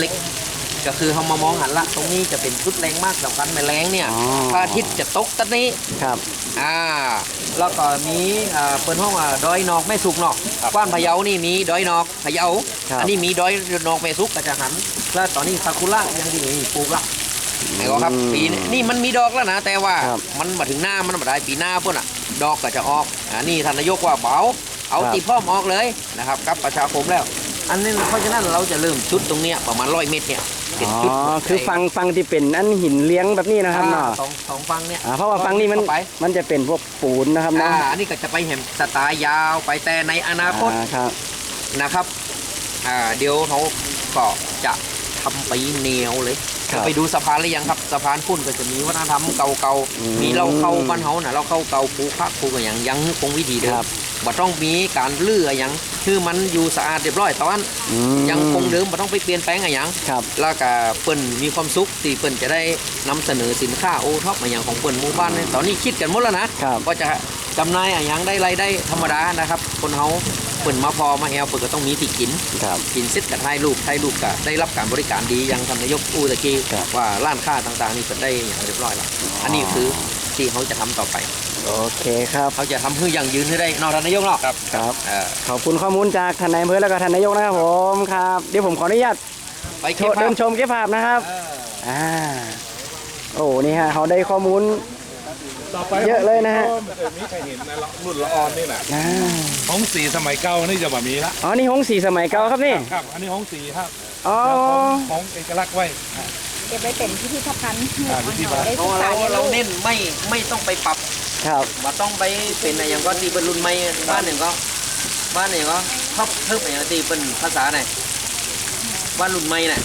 เล็กๆ ก็คือเขามามองหันละตรงนี้จะเป็นจุดแรงมากสำคัญแมลงเนี่ยอ๋อ พระอาทิตย์จะตกตอนนี้ ครับ อ่าแล้วก็มีอ่าเปิดห้องอ่าดอยนอกแม่สุกเนาะกว้านพะเยานี่มีดอยนอกพะเยาครับ อันี้มีดอยนอกแม่สุกกระจะหันแล้วตอนนี้ซากุระยังดีปลูกละไอ้ก็ครับปีนี้นี่มันมีดอกแล้วนะ แต่ว่าครับมันมาถึงหน้ามันมาได้ปีหน้าพุ่นอะ ดอกก็จะออกอ่านี่ท่านนายกว่าเบาเอาครับ ตีพ่อมออกเลยนะครับกับประชาคมแล้ว อันนี้เพราะฉะนั้นเราจะเริ่มชุดตรงเนี้ยประมาณร้อยเมตรเนี่ยเป็นอ๋อจุดคือฟังฟังที่เป็นอันหินเลี้ยงแบบนี้นะครับอ่าเนาะสองสองฟังเนี่ยอ่าเพราะว่าฟังนี่มันเข้าไปมันจะเป็นพวกปูนนะครับอ่าเนาะอันนี้ก็จะไปแหมสไตล์ยาวไปแต่ในอนาคตอ่าครับนะครับอ่าเดี๋ยวเขาก็จะ ทำไปแนวเลยครับไปดูสะพานหรือยังครับสะพานพุ่นก็จะมีวัฒนธรรมเก่าอืมๆมีเราเข้าบ้านเฮาน่ะเราเข้าเก่าปูพักปูกันอย่างยังคงวิธีเดิคมรับบ่ต้องมีการเลื่ออย่างคือมันอยู่สะอาดเรียบร้อยตอนอืมยังคงเดิมบ่ต้องไปเปลี่ยนแปลงอะไรอย่าง ครับ แล้วก็เปิ้นมีความสุขที่เปิ้นจะได้นำเสนอสินค้าโอท็อปมาอย่างของเปิ้นหมู่บ้านเนี่ยตอนนี้คิดกันหมดแล้วนะครับ ก็จะจำหนายอะอย่างได้รายได้ธรรมดานะครับ คนเฮา เปิ่นมาพอมาแอลเปิ่นก็ต้องมีที่กินครับกินเสร็จกับถ่ายรูปถ่ายรูปก็ได้รับการบริการดีอย่างท่านนายกอู้ตะกี้ครับ ว่าร้านค้าต่างๆนี่เปิดได้อย่างเรียบร้อยแล้วอันนี้คือที่เขาจะทำต่อไป โอเคครับเขาจะทำเพื่ออย่างยืนให้ได้เนอกท่านนายกเนาะครับครับ เออขอบคุณข้อมูลจากท่านนายอำเภอแล้วก็ท่านนายกนะครับผมครับเดี๋ยวผมขออนุญาตไปโชเก็บว์ภาเดิพนชมเก็บภาพนะครับ เออ อ่า โอ้ นี่ฮะเขาได้ข้อมูล ต่อไปเยอะเลยนะฮะไม่เคยมีใครเห็นนะรุ่นละออนนี่แหละอ่าห้องสีสมัยเก่านี่จะแบบมีละอ๋อนี่หงสีสมัยเก่าครับนี่ ครับ อันนี้ห้องสีครับอ๋อแล้วของของเอกลักษณ์ไว้ เก็บไว้เป็นพิพิธภัณฑ์ให้อ่าพิพิธภัณฑ์ได้เราศึกษาเราเรียนเรารู้เน้นไม่ไม่ต้องไปปรับครับ ว่าต้องไปเป็นอะไรอย่างก็ตีเป็นรุ่นใหม่บ้านหนึ่งก็บ้านหนึ่งก็ชอบเพิ่มอย่างตีเป็นภาษาไหนบ้านรุ่นใหม่น่ะ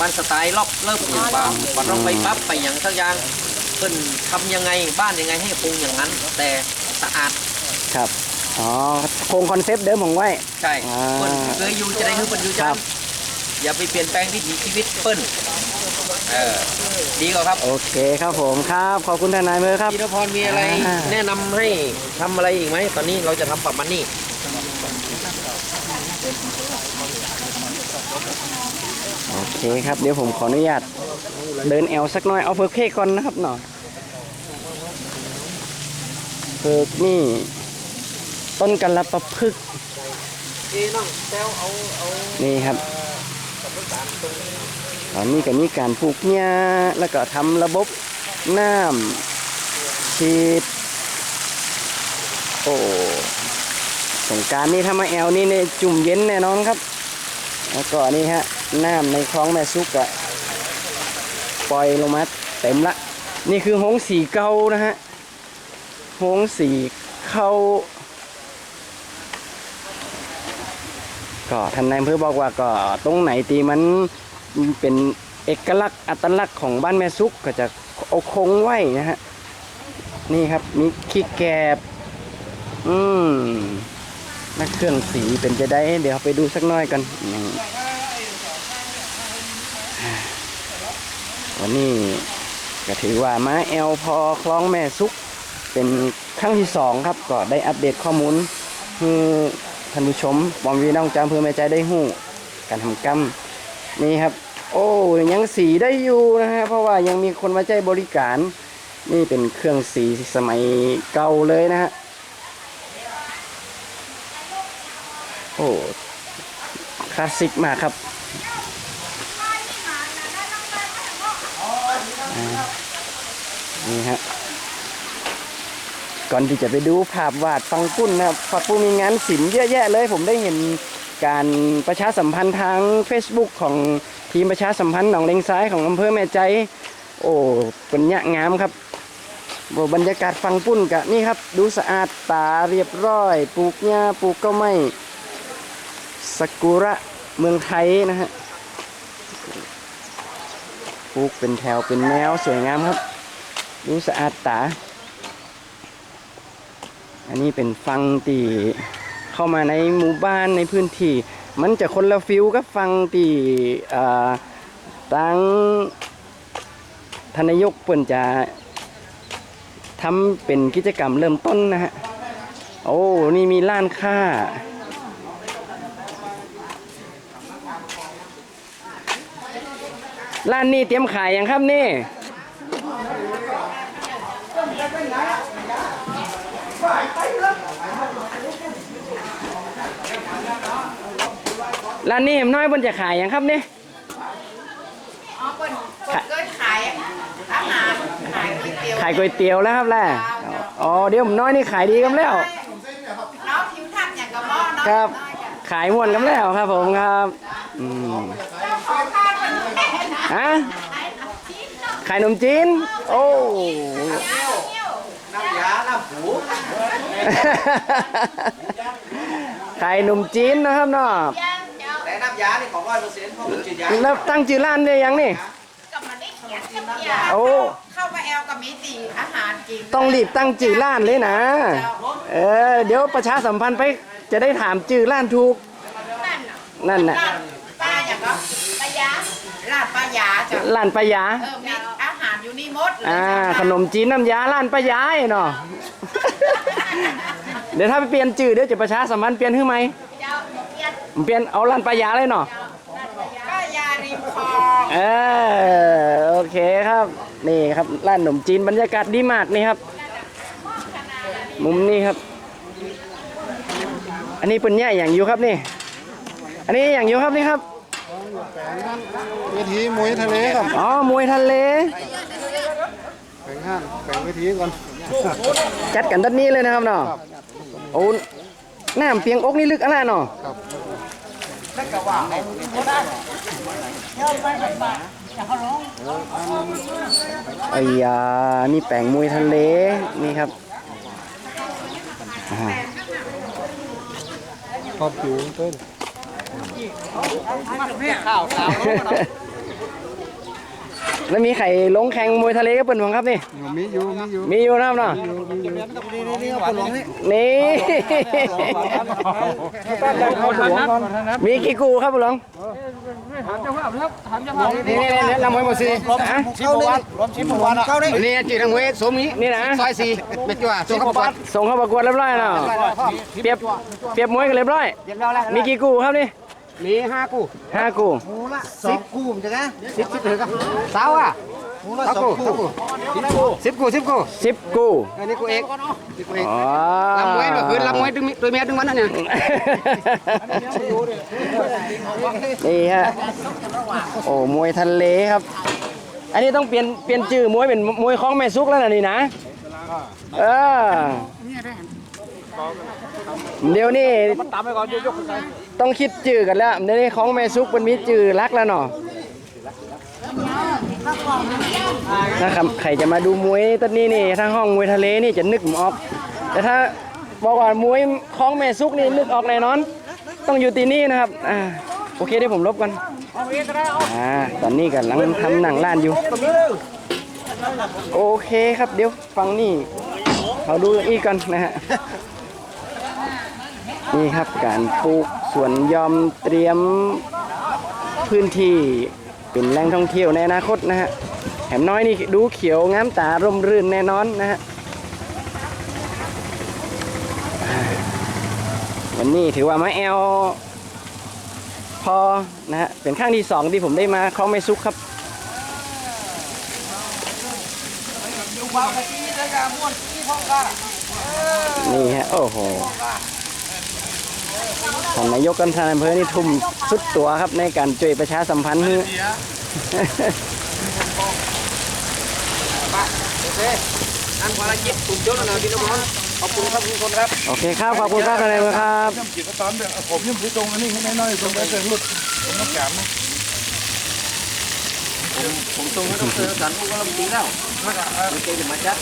บ้านสไตล์ล็อกเริ่มอย่างบ้างว่าต้องไปปรับไปอย่างสักอย่างเพิ่นทำยังไงบ้านยังไงให้คงอย่างนั้น แต่สะอาดครับอ๋อโครงคอนเซปต์เดิมของไว้ ใช่อ่าเปิ้นเคยอยู่จะได้คือเปิ้นอยู่ครัจ้าบอย่าไปเปลี่ยนแปลงวิถีชีวิตเปิ้นเออดีกว่าครับโอเคครับผมครับ ขอบคุณทนายอำเภอครับ พี่นพรมีอะไรอ่า แนะนำให้ทำอะไรอีกไหมตอนนี้เราจะทำปรับมันนี่โอเคครับเดี๋ยวผมขออนุญาตเดินแอลสักหน่อยเอาเพิกเพกก่อนนะครับหน่อย เพิกนี่ ต้นกัลปะพึกนี่ครับตอนนี้ก็มีการปลูกหญ้าแล้วก็ทำระบบน้ำฉีดโอ้สงการนี่ถ้ามาแอลนี่ในจุ่มเย็นแน่นอนครับ แล้วก็นี่ฮะน้ำในคลองแม่ซุกอะปล่อยลงมาเต็มละ นี่คือหงสีเกานะฮะ หงสีเข้า ก็ท่านนายอำเภอบอกว่าก็ตรงไหนตีมันเป็นเอกลักษณ์อัตลักษณ์ของบ้านแม่ซุกก็จะเอาคงไว้นะฮะ นี่ครับมีขี้แกบ อืมนักเครื่องสีเป็นจะได้ เดี๋ยวไปดูสักหน้อยกันนี่วันนี้ก็ถือว่ามาแอลพอคล้องแม่ซุก เป็นครั้งที่สองครับก็ได้อัปเดตข้อมูลคือท่านผู้ชมบอมวีน้องจามเพื่อแม่ใจได้หู้ การทำกรรมนี่ครับ โอ้ยังสีได้อยู่นะฮะเพราะว่ายังมีคนมาใจบริการ นี่เป็นเครื่องสีสมัยเก่าเลยนะฮะโอ้คลาสสิกมากครับนี่ฮะ ก่อนที่จะไปดูภาพวาดฟังปุ้นนะครับฟังปุ้นมีงานศิลป์เยอะแยะเลย ผมได้เห็นการประชาสัมพันธ์ทาง Facebook ของทีมประชาสัมพันธ์หนองเลงซ้ายของอำเภอแม่ใจ โอ้เป็นยะงามครับโอ้บรรยากาศฟังปุ้นกะนี่ครับ ดูสะอาดตาเรียบร้อย ปลูกหญ้าปลูกก็ไม่สากุระเมืองไทยนะฮะปลูกเป็นแถวเป็นแนวสวยงามครับ ดูสะอาดตา อันนี้เป็นฟังตีเข้ามาในหมู่บ้านในพื้นที่ มันจะคนละฟิลกับฟังตีตั้งทนายกเปิ่นจะทำเป็นกิจกรรมเริ่มต้นนะฮะ โอ้ นี่มีร้านค้าอร้านนี้เตรียมขายยังครับนี่ ร้านนี้เห็นน้อยบนจะขายยังครับนี่อ๋อเปิดเปิดเกินขายอาหารขายก๋วยเตี๋ยวขายก๋วยเตี๋ยวแล้วครับแล่อ๋อเดี๋ยวผมน้อยนี่ขายดีกันแล้วเนาะผิวทับอย่างกับหม้อเนาะครับ ขายม่วนกันแล้วครับผมครับอืมขอทานเป็นแม่นะฮะขายน้ำจิ้มเนาะขายนมจีน โอ้น้ำยาน้ำผู ขายนมจีนนะครับเนาะแต่น้ำยานี่ของร้อยเปอร์เซ็นต์เพราะมันจืดยาแล้วตั้งชื่อร้านได้ยังนี่ก็มาได้เขียนกับยาโอ้เข้ามาแอลกับมีตีอาหารกินต้องรีบตั้งชื่อร้านเลยนะ เออเดี๋ยวประชาสัมพันธ์ไปจะได้ถามชื่อร้านถูก นั่นน่ะนั่นน่ะร้านป้าอย่างก็ปายาร้านปายาจ้ะร้านปายาเออมีอาหารอยู่นี่หมดเลยอ่าขนมจีนน้ำยาร้านปายาไอ้เนาะ เดี๋ยวถ้าไปเปลี่ยนชื่อเดี๋ยวจะประชาสัมพันธ์เปลี่ยนขึ้นไหมเจ้าเขียนเปลี่ยนเอาร้านปายาเลยเนาะป้ายาริมคลองเออโอเคครับนี่ครับร้านขนมจีนบรรยากาศดีมากนี่ครับ มุมนี้ครับ อันนี้เป็นแย่อย่างอยู่ครับนี่ อันนี้อย่างอยู่ครับนี่ครับเวทีมวยทะเลครับอ๋อมวยทะเลแบ่งห้างแบ่งเวทีก่อนจัดกันด้านนี้เลยนะครับเนาะ โอ้น้ำเปียงอกนี่ลึกอะไรเนาะไอ้ยานี่แปลงมวยทะเล นี่ครับอ่าขอบผิวเต้น แล้วมีไข่ลงแข่งมวยทะเลก็เป็นของครับนี่อยู่มีอยู่ มีอยู่ มีอยู่นะครับเนาะนี่เขาหลวงก่อนมีกี่กูครับบุหลวงนี่นี่นี่ลำมวยหมดสิฮะชิมวันรวมชิมวันเข้าได้นี่จีนมวยสมนี้นี่นะซอยสี่เม็ดจั่วส่งเข้าปัดส่งเข้าประกวดเรียบร้อยเนาะเปรียบเปรียบมวยกันเรียบร้อยเรียบร้อยแล้วมีกี่กูครับนี่ มีห้ากู้ห้ากูสิบกู้มันจะนะสิบสิบถือครับสาวอะสาวกู้สาวกู้สิบกู้สิบกู้สิบกูอันนี้กู้เอกสิบกู้เอกอ๋อลำมวยแบบคืนลำมวยดึงตัวเมียดึงวันนั่นเนี่ยนี่ฮะโอ้มวยทะเลครับ อันนี้ต้องเปลี่ยนเปลี่ยนชื่อมวยเป็นมวยคล้องแม่ซุกแล้วนะนี่นะเออ เดี๋ยวนี้ต้องคิดจื่อกันแล้วเดี๋ยวนี้ของแม่ซุกมันมีจื่อรักแล้วเนาะนะครับใครจะมาดูมวยตอนนี้นี่ทางห้องมวยทะเลนี่จะนึกออก แต่ถ้าบอกว่ามวยของแม่ซุกนี่นึกออกแน่นอน ต้องอยู่ที่นี่นะครับอ่าโอเคเดี๋ยวผมลบกันอ่าตอนนี้กำลังทำหนังล้านอยู่ โอเคครับเดี๋ยวฟังนี่เขาดูอีกก่อนนะฮะ นี่ครับการปลูกสวนยอมเตรียมพื้นที่เป็นแหล่งท่องเที่ยวในอนาคตนะฮะแถมน้อยนี่ดูเขียวงามตาร่มรื่นแน่นอนนะฮะวันนี้ถือว่ามาแอลพอนะฮะเป็นครั้งที่สองที่ผมได้มาคลองไม่ซุกครับนี่ฮะโอ้โห ท่านนายกกันทานอำเภอนี่ทุ่มสุดตัวครับในการช่วยประชาสัมพันธ์นี่นั่นภารกิจถูกยศแล้วนะพี่น้องขอบคุณครับทุกคนครับ โอเคครับ ขอบคุณครับท่านนายอำเภอครับกิจกรรมเดี๋ยวผมยังถือตรงอันนี้ให้น้อยๆตรงไปเสร็จหลุดผมต้องแกมนะ ผมส่งให้ดรสันผมก็ลำตีแล้วโอเคจะมาจัด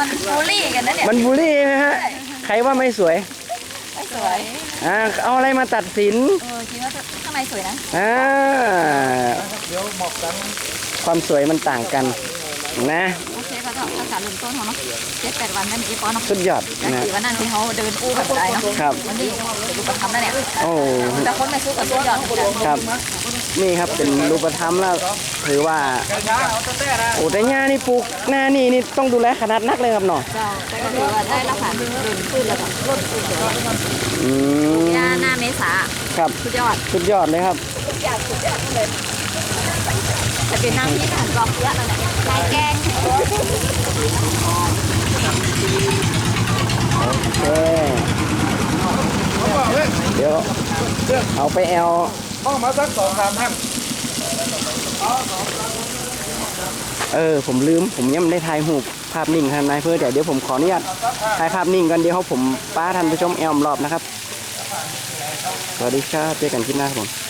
มันบูลลี่กันนะเนี่ยมันบูลลี่ไหมฮะ ใครว่าไม่สวย ไม่สวยอ่าเอาอะไรมาตัดสินเออคิดว่าข้างในสวยนะอ่าเดี๋ยวหมอบกันความสวยมันต่างกันนะโอเคค่ะก็อากาศเริ่มต้นเขาเนาะเจ็ดแปดวันนั่นอีกปอนเนาะสุดยอดนั่นนะสี่วันนั่นที่เขาเดินอู้แบบได้เนาะครับ วันนี้เดี๋ยวดูประคำแล้วเนี่ยโอ้ แต่คนไม่สู้กับสุดยอดเหมือนกันครับ นี่ครับเป็นรูปธรรมแล้วถือว่าโอ้แต่หญ้านี่ปลูกหน้านี่นี่ต้องดูแลขนาดนักเลยครับเนาะเจ้าแต่ก็ถือว่าได้ราคาเดินขึ้นแล้วก็ลดขึ้นเดี๋ยวอืมมษาครับ สุดยอดสุดยอดเลยครับสุดยอดสุดยอดเลย จะเป็นน้ำที่ทานกรอบเยอะแล้วเนี่ยลายแกงโอเคเดี๋ยวเอาไปแอลห้องมาสักสองสามท่านเออ ผมลืม ผมยังไม่ได้ถ่ายรูปภาพนิ่งท่านนายเพื่อเดี๋ยวเดี๋ยวผมขออนุญาตถ่ายภาพนิ่งกันเดี๋ยวผมป้าท่านผู้ชมแอลมรอบนะครับ สวัสดีครับเจอกันคลิปหน้าครับผม